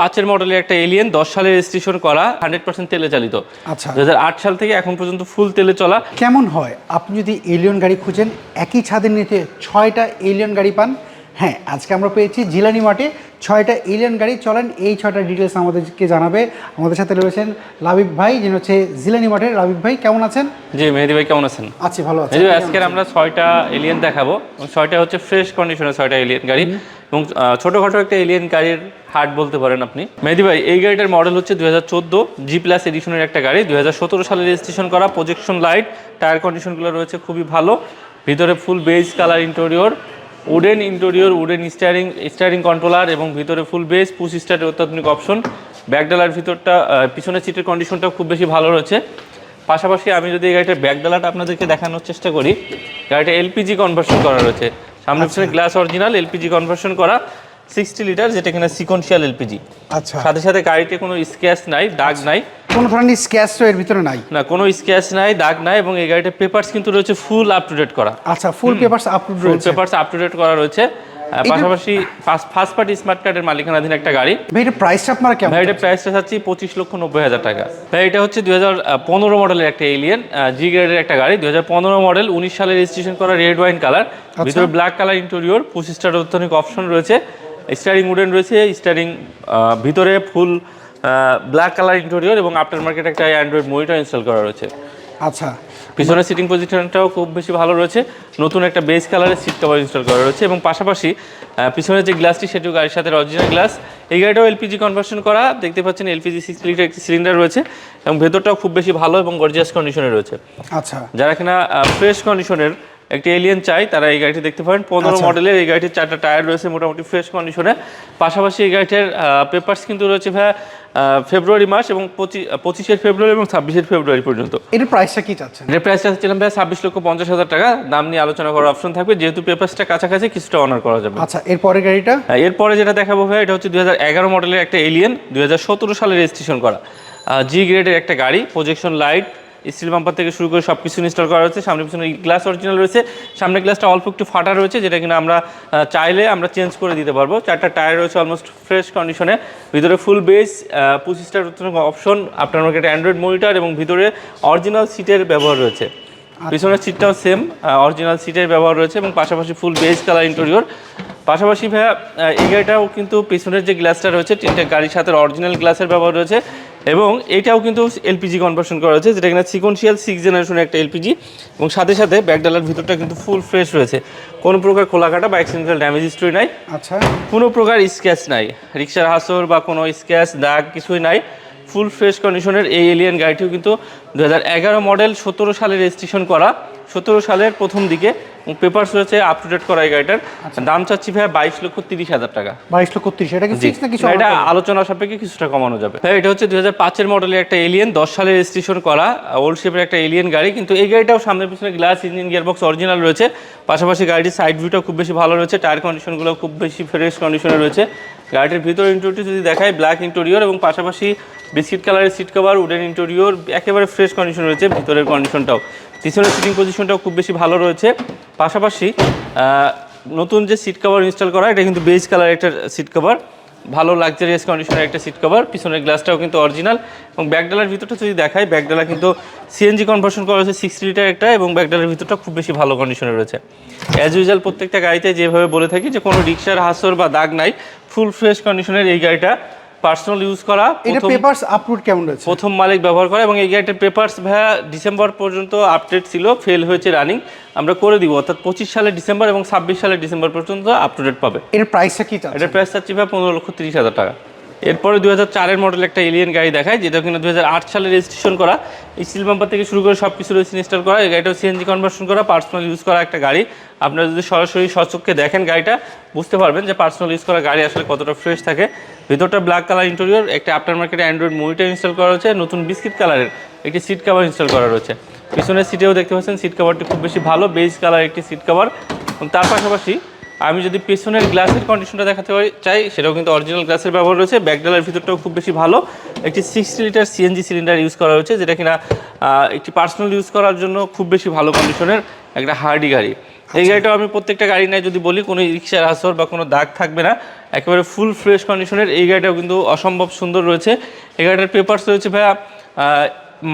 পাঁচের মডেলের একটা এলিয়েন দশ সালে রেজিস্ট্রেশন করা হান্ড্রেড পার্সেন্ট তেলে চালিত। আচ্ছা। দু হাজার আট সাল থেকে এখন পর্যন্ত ফুল তেলে চলা। কেমন হয়? আপনি যদি এলিয়ন গাড়ি খুঁজেন একই ছাদের নিচে ছয়টা এলিয়ন গাড়ি পান। হ্যাঁ আজকে আমরা পেয়েছি জিলানি মাঠে ছয়টা এলিয়ান গাড়ি। চলেন এই ছয়টা ডিটেলস আমাদেরকে জানাবে। আমাদের সাথে রয়েছেন লাবিব ভাই যিনি হচ্ছে জিলানি মাঠের। লাবিব ভাই কেমন আছেন? জি মেহেদি ভাই কেমন আছেন? আছি ভালো আছি। আজকের আমরা ছয়টা এলিয়েন দেখাবো। ছয়টা হচ্ছে ফ্রেশ কন্ডিশনের ছয়টা এলিয়েন গাড়ি। এবং ছোটোখাটো একটা এলিয়েন গাড়ির হাট বলতে পারেন আপনি। মেহেদি ভাই এই গাড়িটার মডেল হচ্ছে দুই হাজার চোদ্দ জি প্লাস এডিশনের একটা গাড়ি। দুই হাজার সতেরো সালে রেজিস্ট্রেশন করা প্রজেকশন লাইট টায়ার কন্ডিশনগুলো রয়েছে খুবই ভালো। ভিতরে full beige colour interior wooden interior wooden steering steering controller এবং ভিতরে ফুল বেস পুশ স্টারের অত্যাধুনিক অপশন ব্যাকডালার ভিতরটা পিছনের সিটের কন্ডিশনটা খুব বেশি ভালো রয়েছে। পাশাপাশি আমি যদি এই গাড়িটার ব্যাকডালাটা আপনাদেরকে দেখানোর চেষ্টা করি গাড়িটা এলপিজি কনভার্সন করা রয়েছে। সামনে পিছনে গ্লাস অরিজিনাল এলপিজি কনভার্সন করা। সিক্সটি লিটার যেটা কিনা সিকোয়েন্সিয়াল এলপিজি। আচ্ছা। সাথে সাথে গাড়িতে কোনো স্ক্র্যাচ নাই দাগ নাই। কোনো ধরনের স্ক্যাচ তো এর ভিতরে নাই? না কোনো স্ক্র্যাচ নাই দাগ নাই এবং এই গাড়িটার পেপারস কিন্তু রয়েছে ফুল আপ টু ডেট করা। আচ্ছা ফুল পেপারস আপলোড ফুল রয়েছে। পেপারস আপ টু ডেট করা রয়েছে পাশাপাশি ফার্স্ট পার্টি স্মার্ট কার্ডের মালিকানাধীন একটা গাড়ি। ভাই এটা প্রাইসটা আপনারা কেমন ভাই এটা প্রাইসটা চাচ্ছি পঁচিশ লক্ষ নব্বই হাজার টাকা। ভাই এটা হচ্ছে দুই হাজার পনেরো মডেলের একটা এলিয়েন জি গ্রেডের একটা গাড়ি। দুই হাজার পনেরো মডেল উনিশ সালে রেজিস্ট্রেশন করা রেড ওয়াইন কালার ভিতরে ব্ল্যাক কালার ইন্টেরিয়র পঁচিশ স্টার অত্যাধুনিক অপশন রয়েছে। স্টারিং উডেন রয়েছে স্টারিং ভিতরে ফুল ব্ল্যাক কালার ইন্টেরিয়র এবং আফটার মার্কেট একটা অ্যান্ড্রয়েড মনিটর ইনস্টল করা রয়েছে। আচ্ছা। পিছনের সিটিং পজিশনটাও খুব বেশি ভালো রয়েছে। নতুন একটা বেস কালারের সিট কভার ইনস্টল করা রয়েছে এবং পাশাপাশি পিছনের যে গ্লাসটি সেটিও গাড়ির সাথে অরিজিনাল গ্লাস এই গাড়িটাও এলপিজি কনভার্সন করা দেখতে পাচ্ছেন এলপিজি সিক্স লিটার একটি সিলিন্ডার রয়েছে এবং ভেতরটাও খুব বেশি ভালো এবং গর্জিয়াস কন্ডিশনে রয়েছে। আচ্ছা। যারা কিনা ফ্রেশ কন্ডিশনের একটি এলিয়েন চাই তারা এই গাড়িটি দেখতে পারেন। পনেরো আচ্ছা। মডেলের এই গাড়িটির চারটা টায়ার রয়েছে মোটামুটি ফ্রেশ কন্ডিশনে পাশাপাশি এই গাড়িটির পেপার্স কিন্তু রয়েছে ভাইয়া ফেব্রুয়ারি মাস এবং পঁচি- পঁচিশের ফেব্রুয়ারি এবং ছাব্বিশের ফেব্রুয়ারি পর্যন্ত। এটার প্রাইসটা কি চাচ্ছেন? এর প্রাইসটা ছিলাম ভাই ছাব্বিশ লক্ষ পঞ্চাশ হাজার টাকা। দাম নিয়ে আলোচনা করার অপশন থাকবে। যেহেতু পেপারসটা কাছাকাছি কিছুটা অনার করা যাবে। আচ্ছা এরপরের গাড়িটা? হ্যাঁ, এরপরে যেটা দেখাবো ভাই এটা হচ্ছে দুই হাজার এগারো মডেলের একটা এলিয়েন দুই হাজার সতেরো সালে রেজিস্ট্রেশন করা। জি গ্রেডের একটা গাড়ি প্রজেকশন লাইট স্টিল বাম্পার থেকে শুরু করে সব কিছু ইনস্টল করা রয়েছে সামনে পিছনে গ্লাস অরিজিনাল রয়েছে। সামনে গ্লাসটা অল্প একটু ফাটা রয়েছে যেটা কিনা আমরা চাইলে আমরা চেঞ্জ করে দিতে পারব। চারটা টায়ার রয়েছে অলমোস্ট ফ্রেশ কন্ডিশনে ভিতরে ফুল বেস পঁচিশটার অপশন আপনার মার্কেটে অ্যান্ড্রয়েড মনিটর এবং ভিতরে অরিজিনাল সিটের ব্যবহার রয়েছে। পিছনের সিটটাও সেম অরিজিনাল সিটের ব্যবহার রয়েছে এবং পাশাপাশি ফুল বেজ কালার ইন্টেরিয়র পাশাপাশি ভাইয়া এই গাড়িটাও কিন্তু পিছনের যে গ্লাসটা রয়েছে তিনটা গাড়ির সাথে অরিজিনাল গ্লাসের ব্যবহার রয়েছে। এবং এটাও কিন্তু এলপিজি কনভার্সন করা হয়েছে যেটা কিনা সিকোয়েন্সিয়াল সিক্স জেনারেশনের একটা এলপিজি এবং সাথে সাথে ব্যাকডালার ভিতরটা কিন্তু ফুল ফ্রেশ রয়েছে। কোনো প্রকার খোলা কাটা বা অ্যাক্সিডেন্টাল ড্যামেজ হিস্ট্রি নাই। আচ্ছা। কোনো প্রকার স্ক্যাচ নাই। রিক্সার হাসর বা কোনো স্ক্যাচ দাগ কিছুই নাই। ফুল ফ্রেশ কন্ডিশনের এই এলিয়ান গাড়িটিও কিন্তু দু হাজার এগারো মডেল সতেরো সালে রেজিস্ট্রেশন করা। সতেরো সালের প্রথম দিকে পেপারস রয়েছে আপ টু ডেট করা এই গাড়িটার দাম চাচ্ছি ভাই বাইশ লক্ষ তিরিশ হাজার টাকা। বাইশ লক্ষ তিরিশ এটা কি জি। ফিক্স নাকি এটা আলোচনা সাপেক্ষে কিছুটা কমানো যাবে। ভাই এটা হচ্ছে দুই হাজার পাঁচের মডেলের একটা এলিয়েন দশ সালে রেজিস্ট্রেশন করা ওল্ড শেপের একটা এলিয়েন গাড়ি কিন্তু এই গাড়িটাও সামনে পিছনে গ্লাস ইঞ্জিন গিয়ারবক্স অরিজিনাল রয়েছে। পাশাপাশি গাড়িটির সাইড ভিউটাও খুব বেশি ভালো রয়েছে টায়ার কন্ডিশনগুলো খুব বেশি ফ্রেশ কন্ডিশনে রয়েছে। গাড়িটির ভিতর ইন্টোরিয়রটি যদি দেখায় ব্ল্যাক ইন্টোরিয়র এবং পাশাপাশি বিস্কিট কালারের সিট কভার উডেন ইন্টোরিয়র একেবারে ফ্রেশ কন্ডিশন রয়েছে ভিতরের কন্ডিশনটাও পিছনের সিটিং পজিশনটাও খুব বেশি ভালো রয়েছে। পাশাপাশি নতুন যে সিট কভার ইনস্টল করা, এটা কিন্তু বেজ কালার একটা সিট কভার ভালো লাক্সারিয়াস কন্ডিশনের একটা সিট কভার পিছনের গ্লাসটাও কিন্তু অরিজিনাল এবং ব্যাকডালার ভিতরটা যদি দেখায় ব্যাকডালা কিন্তু সিএনজি কনভার্সন করা হয়েছে সিক্স লিটার একটা, এবং ব্যাকডালার ভিতরটা খুব বেশি ভালো কন্ডিশনে রয়েছে। অ্যাজ ইউজুয়াল প্রত্যেকটা গাড়িতে যেভাবে বলে থাকি যে কোনো রিক্সার হাসর বা দাগ নাই ফুল ফ্রেশ কন্ডিশনের এই গাড়িটা পার্সোনাল ইউজ করা এটা পেপারস আপলোড কেমন রয়েছে প্রথম মালিক ব্যবহার করে এবং এই গাড়িটার পেপারস ভাইয়া ডিসেম্বর পর্যন্ত আপডেট ছিল ফেল হয়েছে রানিং আমরা করে দিব অর্থাৎ পঁচিশ সালের ডিসেম্বর এবং ছাব্বিশ সালের ডিসেম্বর পর্যন্ত আপ টু ডেট পাবে। এর প্রাইসটা কি এটার প্রাইস চাচ্ছি ভাই পনেরো লক্ষ তিরিশ হাজার টাকা। এরপরে দুই হাজার চারের মডেল একটা এলিয়েন গাড়ি দেখায় যেটা কিনা দুই হাজার আট সালে রেজিস্ট্রেশন করা। স্টিল বাম্পার থেকে শুরু করে সব কিছু রয়েছে ইনস্টল করা। এই গাড়িটাও সিএনজি কনভার্সন করা পার্সোনাল ইউজ করা একটা গাড়ি। আপনারা যদি সরাসরি সচক্ষে দেখেন গাড়িটা বুঝতে পারবেন যে পার্সোনাল ইউজ করা গাড়ি আসলে কতটা ফ্রেশ থাকে। ভিতরটা ব্ল্যাক কালার ইন্টেরিয়র একটা আফটার মার্কেটে অ্যান্ড্রয়েড মনিটর ইনস্টল করা হয়েছে নতুন বিস্কিট কালারের একটি সিট কাভার ইনস্টল করা রয়েছে। পিছনের সিটেও দেখতে পাচ্ছেন সিট কভারটি খুব বেশি ভালো বেজ কালার একটি সিট কভার এবং তার পাশাপাশি আমি যদি পেছনের গ্লাসের কন্ডিশনটা দেখাতে চাই, সেটাও কিন্তু অরিজিনাল গ্লাসের ব্যবহার রয়েছে। ব্যাকডালার ভিতরটাও খুব বেশি ভালো। একটি sixty litre CNG cylinder use করা হয়েছে, যেটা কিনা একটি পার্সোনাল ইউজ করার জন্য খুব বেশি ভালো কন্ডিশনের একটা হার্ডি গাড়ি। এই গাড়িটাও আমি প্রত্যেকটা গাড়ি নেয় যদি বলি কোনো রিক্সার আসর বা কোনো দাগ থাকবে না। একেবারে ফুল ফ্রেশ কন্ডিশনের এই গাড়িটাও কিন্তু অসম্ভব সুন্দর রয়েছে। এই গাড়িটার পেপার্স রয়েছে ভাইয়া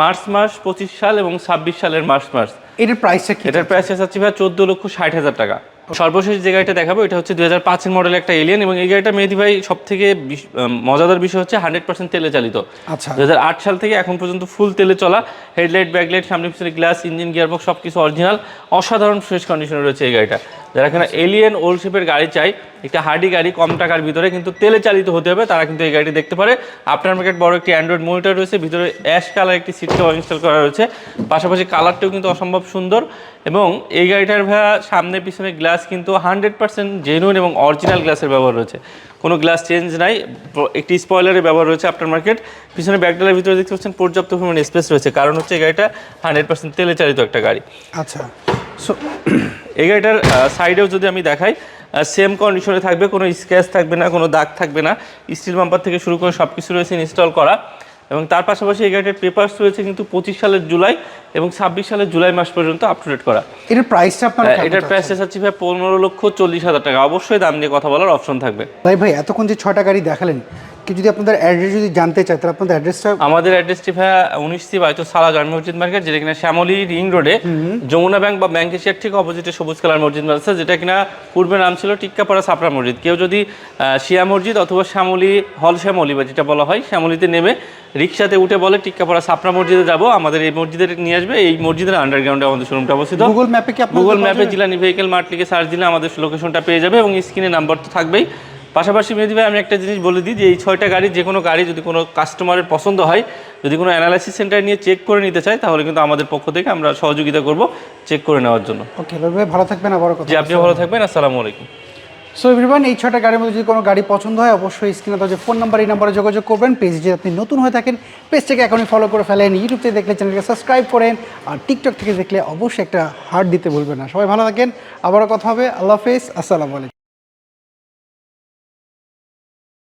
মার্চ মাস পঁচিশ সাল এবং ছাব্বিশ সালের মার্চ মাস। এটার প্রাইসটা এটার প্রাইস চাচ্ছি ভাইয়া চোদ্দ লক্ষ ষাট হাজার টাকা। সর্বশেষ যে গাড়িটা দেখাবো এটা হচ্ছে দু হাজার পাঁচের মডেল একটা এলিয়ান এবং এই গাড়িটা মেহেদি ভাই সব থেকে মজাদার বিষয় হচ্ছে হান্ড্রেড পার্সেন্ট তেলে চালিত। আচ্ছা। দুই হাজার আট সাল থেকে এখন পর্যন্ত ফুল তেলে চলা হেডলাইট ব্যাকলাইট সামনে পিছনে গ্লাস ইঞ্জিন গিয়ারবক্স সব কিছু অরিজিনাল অসাধারণ ফ্রেশ কন্ডিশনে রয়েছে এই গাড়িটা। যারা এখানে এলিয়েন ওল্ড শেপের গাড়ি চাই, একটা হার্ডি গাড়ি, কম টাকার ভিতরে কিন্তু তেলে চালিত হতে হবে, তারা কিন্তু এই গাড়িটি দেখতে পারে। আপনার মার্কেট বড় একটি অ্যান্ড্রয়েড মনিটর রয়েছে, ভিতরে অ্যাশ কালার একটি সিট কভার ইনস্টল করা রয়েছে। পাশাপাশি কালারটাও কিন্তু অসম্ভব সুন্দর এবং এই গাড়িটার ভাইয়া সামনে পিছনে গ্লাস কিন্তু হান্ড্রেড পার্সেন্ট জেনুইন এবং অরিজিনাল গ্লাসের ব্যবহার রয়েছে। কোনো গ্লাস চেঞ্জ নাই, একটি স্পয়লারের ব্যবহার রয়েছে আপনার মার্কেট পিছনে ব্যাকডালের ভিতরে দেখতে পাচ্ছেন পর্যাপ্ত পরিমাণ স্পেস রয়েছে, কারণ হচ্ছে এই গাড়িটা হান্ড্রেড পার্সেন্ট তেলে চালিত একটা গাড়ি। আচ্ছা সো এই গাড়িটার সাইডেও যদি আমি দেখাই সেম কন্ডিশনে থাকবে কোনো স্ক্র্যাচ থাকবে না কোনো দাগ থাকবে না। স্টিল বাম্পার থেকে শুরু করে সব কিছু রয়েছে ইনস্টল করা। এবং তার পাশাপাশি এই গাড়িটার পেপার্স রয়েছে কিন্তু পঁচিশ সালের জুলাই এবং ছাব্বিশ সালের জুলাই মাস পর্যন্ত আপ টু ডেট করা। এটার প্রাইসটা আপনার এটার প্রাইস চাচ্ছি ভাই পনেরো লক্ষ চল্লিশ হাজার টাকা। অবশ্যই দাম নিয়ে কথা বলার অপশন থাকবে। ভাই ভাই এতক্ষণ যে ছটা গাড়ি দেখালেন কি যদি আপনাদের অ্যাড্রেস যদি জানতে চায় তাহলে আপনাদের অ্যাড্রেসটা আমাদের অ্যাড্রেসটি ভাইয়া উনিশ সি বাইতো সালা জামি মসজিদ মার্কেট যেটা কিনা শ্যামলী রিং রোডে। যমুনা ব্যাংক বা ব্যাংক এশিয়ার ঠিক অপোজিটে সবুজ কালার মসজিদ আছে যেটা কিনা পূর্বে নাম ছিল টিক্কাপাড়া সাপড়া মসজিদ। কেউ যদি শিয়া মসজিদ অথবা শ্যামলী হল শ্যামলী বা যেটা বলা হয় শ্যামলীতে নেমে রিক্সাতে উঠে বলে টিক্কাপাড়া সাপড়া মসজিদে যাব আমাদের এই মসজিদে নিয়ে আসবে এই মসজিদের আন্ডারগ্রাউন্ডে আমাদের শোরুমটা অবস্থিত। গুগল ম্যাপে কি গুগল ম্যাপে জিলানি ভেহিকেল মার্ট লিখে সার্চ দিলে আমাদের লোকেশনটা পেয়ে যাবে এবং স্ক্রিনে নাম্বার তো থাকবেই। পাশাপাশি মেহেদি ভাই আমি একটা জিনিস বলে দিই যে এই ছয়টা গাড়ি যে কোনো গাড়ি যদি কোনো কাস্টমারের পছন্দ হয় যদি কোনো অ্যানালাইসিস সেন্টার নিয়ে চেক করে নিতে চায় তাহলে কিন্তু আমাদের পক্ষ থেকে আমরা সহযোগিতা করব চেক করে নেওয়ার জন্য। ওকে ভাই ভালো থাকবেন আবার কথা জি আপনি ভালো থাকবেন আসসালামু আলাইকুম। সো এভরিওয়ান এই ছটা গাড়ির মধ্যে যদি কোনো গাড়ি পছন্দ হয় অবশ্যই স্ক্রিনে তো যে ফোন নাম্বার এই নাম্বারে যোগাযোগ করবেন। পেজ যদি আপনি নতুন হয়ে থাকেন পেজটাকে এখনই ফলো করে ফেলেন ইউটিউব থেকে দেখলে চ্যানেলকে সাবস্ক্রাইব করেন আর টিকটক থেকে দেখলে অবশ্যই একটা হার্ট দিতে ভুলবেন না। সবাই ভালো থাকেন আবারও কথা হবে। আল্লাহ হাফেজ আসসালামু আলাইকুম।